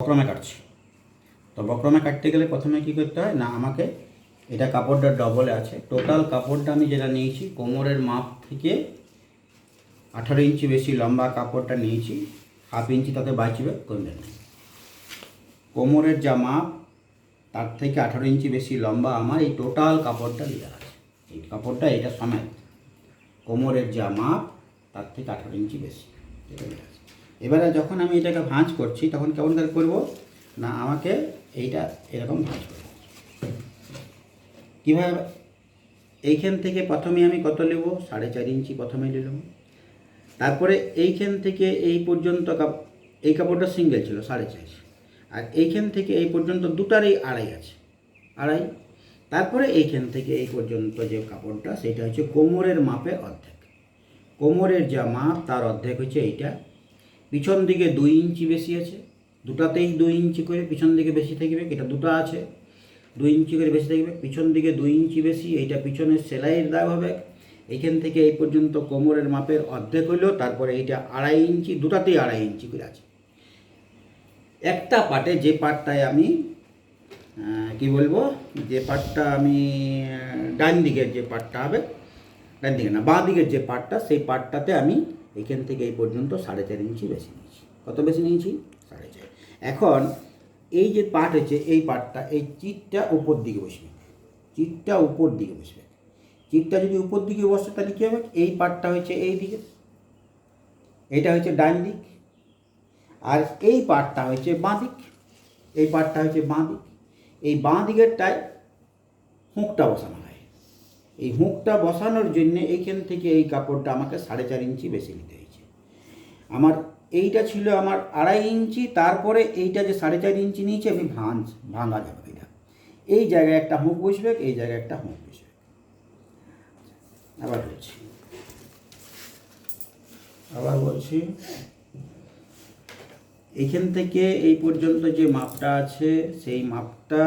বক্রমে কাটছি। তো বক্রমে কাটতে গেলে প্রথমে কি করতে হয়? না, আমাকে এটা কাপড়টা ডবলে আছে। টোটাল কাপড়টা আমি যেটা নিয়েছি, কোমরের মাপ থেকে আঠারো ইঞ্চি বেশি লম্বা কাপড়টা নিয়েছি, হাফ ইঞ্চি তাতে বাঁচবে কমবে না। কোমরের যা মাপ, তার থেকে আঠারো ইঞ্চি বেশি লম্বা আমার এই টোটাল কাপড়টা দেওয়া আছে। এই কাপড়টা এটা সমেত। কোমরের যা মাপ, তার থেকে আঠারো ইঞ্চি বেশি। এটা। এবারে যখন আমি এটাকে ভাঁজ করছি, তখন কেমন করে করব? না, আমাকে এইটা এরকম ভাঁজ করব। কীভাবে? এইখান থেকে প্রথমে আমি কত নেব? সাড়ে চার ইঞ্চি প্রথমে নিলাম তারপরে এইখান থেকে এই পর্যন্ত এই কাপড়টা সিঙ্গেল ছিল, সাড়ে চার আর এইখান থেকে এই পর্যন্ত দুটারই আড়াই আছে, আড়াই। তারপরে এইখান থেকে এই পর্যন্ত যে কাপড়টা, সেটা হচ্ছে কোমরের মাপের অর্ধেক। কোমরের যা মাপ, তার অর্ধেক হচ্ছে এইটা। পিছন দিকে দুই ইঞ্চি বেশি আছে, দুটাতেই দুই ইঞ্চি করে পিছন দিকে বেশি থাকবে, এটা দুটো আছে, দুই ইঞ্চি করে বেশি থাকবে, পিছন দিকে দুই ইঞ্চি বেশি, এইটা পিছনের সেলাইয়ের দাগ হবে, এইখান থেকে এই পর্যন্ত কোমরের মাপের অর্ধেক হইল, তারপরে এইটা আড়াই ইঞ্চি, দুটাতেই আড়াই ইঞ্চি করে আছে। একটা পার্টে যে পার্টটায় আমি কি বলব, যে পার্টটা আমি ডান দিকের যে পার্টটা হবে, ডান দিকে না, বাঁ দিকের যে পার্টটা সেই পার্টটাতে আমি এখান থেকে এই পর্যন্ত সাড়ে চার ইঞ্চি বেশি নিয়েছি। কত বেশি নিয়েছি? সাড়ে চার। এখন এই যে পার্ট হচ্ছে এই পার্টটা এই চিটটা উপর দিকে বসবে। চিটটা উপর দিকে বসবে। চিটটা যদি উপর দিকে বসে, তাহলে কী হবে? এই পার্টটা হচ্ছে এই দিকে। এইটা হচ্ছে ডান দিক। আর এই পার্টটা হচ্ছে বাঁ দিক। এই পার্টটা হচ্ছে বাঁ দিক। এই বাঁ দিকেরটায় হুঁকটা বসানো হয়। এই হুঁকটা বসানোর জন্যে এইখান থেকে এই কাপড়টা আমাকে সাড়ে চার ইঞ্চি বেশি নিতে হয়েছে। আমার এইটা ছিল আমার আড়াই ইঞ্চি তারপরে এইটা যে সাড়ে চার ইঞ্চি নিয়েছি আমি ভাঁজ ভাঙা যাবে এটা। এই জায়গায় একটা হুঁক বসবে এই জায়গায় একটা হুঁক বসবে। আবার বলছি। আবার বলছি। এইখান থেকে এই পর্যন্ত যে মাপটা আছে সেই মাপটা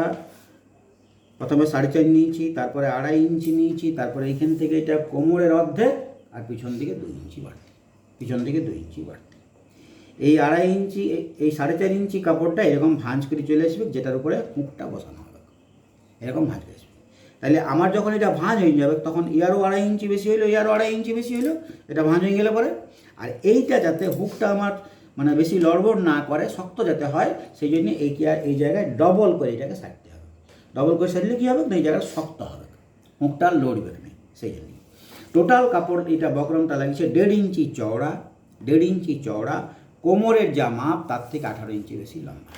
প্রথমে সাড়ে চার নিয়েছি, তারপরে আড়াই ইঞ্চি নিয়েছি, তারপরে এইখান থেকে এটা কোমরের অর্ধেক আর পিছন দিকে দুই ইঞ্চি বাড়তি, পিছন দিকে দুই ইঞ্চি বাড়তি। এই আড়াই ইঞ্চি, এই- সাড়ে চার ইঞ্চি কাপড়টা এরকম ভাঁজ করে চলে আসবে, যেটার উপরে হুঁকটা বসানো হবে। এরকম ভাঁজ করে আসবে। তাহলে আমার যখন এটা ভাঁজ হয়ে যাবে, তখন ইয়ারও আড়াই ইঞ্চি বেশি হলো, ইয়ারও আড়াই ইঞ্চি বেশি হলো, এটা ভাঁজ হয়ে গেলে পরে। আর এইটা যাতে হুকটা আমার মানে বেশি লড়বড় না করে, শক্ত যাতে হয়, সেই জন্য এই কি আর এই জায়গায় ডবল করে এটাকে হবে। ডবল করে সারলে কী হবে? না এই জায়গাটা শক্ত হবে। আর লড়বে না সেই জন্য। টোটাল কাপড় এটা বক্রমটা লাগিয়েছে দেড় ইঞ্চি চওড়া, দেড় ইঞ্চি চওড়া, কোমরের যা মাপ তার থেকে আঠারো ইঞ্চি বেশি লম্বা।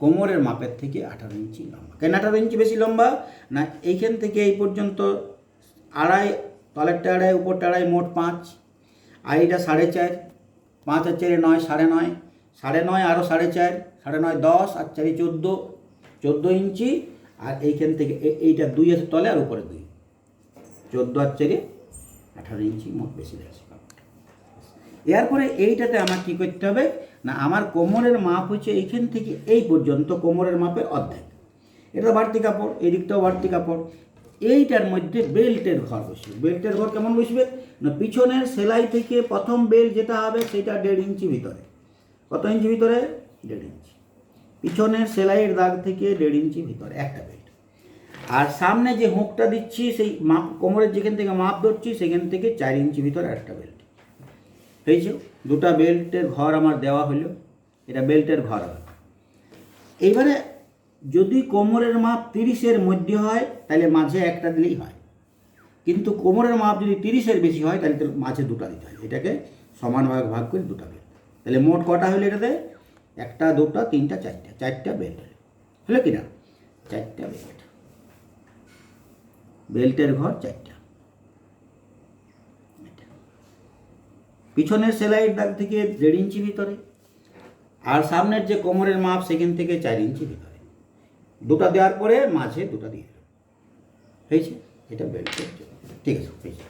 কোমরের মাপের থেকে আঠারো ইঞ্চি লম্বা। কেন আঠারো ইঞ্চি বেশি লম্বা? না, এইখান থেকে এই পর্যন্ত আড়াই তলেরটা আড়াই উপরটা আড়াই মোট পাঁচ। আর এইটা সাড়ে চার, পাঁচ আর চারে নয়, সাড়ে নয়। সাড়ে নয় আরও সাড়ে চার, সাড়ে নয় দশ, আর চারি চোদ্দ। চোদ্দ ইঞ্চি আর এইখান থেকে এইটা দুই আছে তলে আর উপরে দুই। চোদ্দ আর চারে আঠারো ইঞ্চি মোট বেশি কাপড়টা এরপরে এইটাতে আমার কী করতে হবে? না, আমার কোমরের মাপ হচ্ছে এইখান থেকে এই পর্যন্ত কোমরের মাপের অর্ধেক। এটা বাড়তি কাপড় এই দিকটাও বাড়তি কাপড়। এইটার মধ্যে বেল্টের ঘর বসবে বেল্টের ঘর কেমন বসবে? না, পিছনের সেলাই থেকে প্রথম বেল্ট যেটা হবে সেটা দেড় ইঞ্চি ভিতরে। কত ইঞ্চি ভিতরে? দেড় ইঞ্চি। পিছনের সেলাইয়ের দাগ থেকে দেড় ইঞ্চি ভিতরে, একটা বেল্ট আর সামনে যে হুঁকটা দিচ্ছি, সেই মাপ, কোমরের যেখান থেকে মাপ ধরছি, সেখান থেকে চার ইঞ্চি ভিতরে একটা বেল্ট হয়েছে? দুটা বেল্টের ঘর আমার দেওয়া হলো। এটা বেল্টের ঘর হবে। এইবারে যদি কোমরের মাপ তিরিশের মধ্যে হয়, তাহলে মাঝে একটা দিলেই হয়। কিন্তু কোমরের মাপ যদি তিরিশের বেশি হয়, তাহলে মাঝে দুটা দিতে হয়। এটাকে সমান ভাগ ভাগ করে দুটা বেল্ট তাহলে মোট কটা হলো এটাতে? একটা, দুটা, তিনটা, চারটা চারটা বেল্ট হলো কি না? চারটা বেল্ট বেল্টের ঘর চারটা। পিছনের সেলাইয়ের দাগ থেকে দেড় ইঞ্চি ভিতরে, আর সামনের যে কোমরের মাপ সেখান থেকে চার ইঞ্চি ভিতরে। দুটা দেওয়ার পরে মাঝে দুটা দিয়ে হয়েছে? এটা বেল্টের ঠিক আছে, হয়েছে।